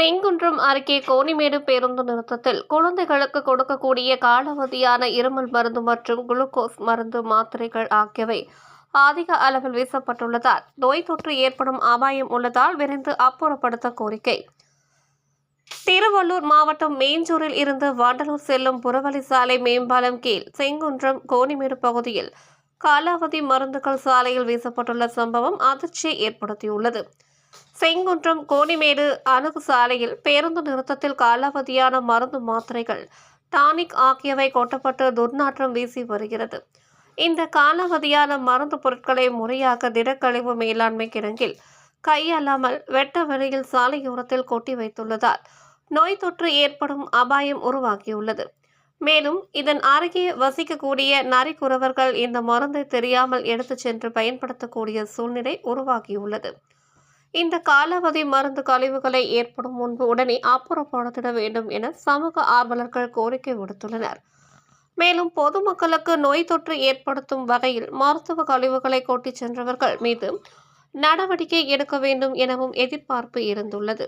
செங்குன்றம் அருகே கோணிமேடு பேருந்து நிறுத்தத்தில் குழந்தைகளுக்கு கொடுக்கக்கூடிய காலாவதியான இருமல் மருந்து மற்றும் குளுக்கோஸ் மருந்து மாத்திரைகள் ஆகியவை அதிக அளவில் வீசப்பட்டுள்ளதால் நோய் தொற்று ஏற்படும் அபாயம் உள்ளதால் விரைந்து அப்புறப்படுத்த கோரிக்கை. திருவள்ளூர் மாவட்டம் மேஞ்சூரில் இருந்து வண்டலூர் செல்லும் புறவழி சாலை மேம்பாலம் கீழ் செங்குன்றம் கோணிமேடு பகுதியில் காலாவதி மருந்துகள் சாலையில் வீசப்பட்டுள்ள சம்பவம் அதிர்ச்சியை ஏற்படுத்தியுள்ளது. செங்குன்றம் கோணிமேடு அணுகு சாலையில் பேருந்து நிறுத்தத்தில் காலாவதியான மருந்து மாத்திரைகள் டானிக் ஆகியவை கொட்டப்பட்டு துர்நாற்றம் வீசி வருகிறது. இந்த காலாவதியான மருந்து பொருட்களை முறையாக திடக்கழிவு மேலாண்மை கிடங்கில் கையல்லாமல் வெட்ட வெளியில் சாலையோரத்தில் கொட்டி வைத்துள்ளதால் நோய் தொற்று ஏற்படும் அபாயம் உருவாகியுள்ளது. மேலும் இதன் அருகே வசிக்கக்கூடிய நரிக்குறவர்கள் இந்த மருந்தை தெரியாமல் எடுத்துச் சென்று பயன்படுத்தக்கூடிய சூழ்நிலை உருவாகியுள்ளது. இந்த காலாவதி மருந்து கழிவுகளை ஏற்படும் முன்பு உடனே அப்புறப்படுத்திட வேண்டும் என சமூக ஆர்வலர்கள் கோரிக்கை விடுத்துள்ளனர். மேலும் பொதுமக்களுக்கு நோய் தொற்று ஏற்படுத்தும் வகையில் மருத்துவ கழிவுகளை கொட்டிச் சென்றவர்கள் மீது நடவடிக்கை எடுக்க வேண்டும் எனவும் எதிர்பார்ப்பு இருந்துள்ளது.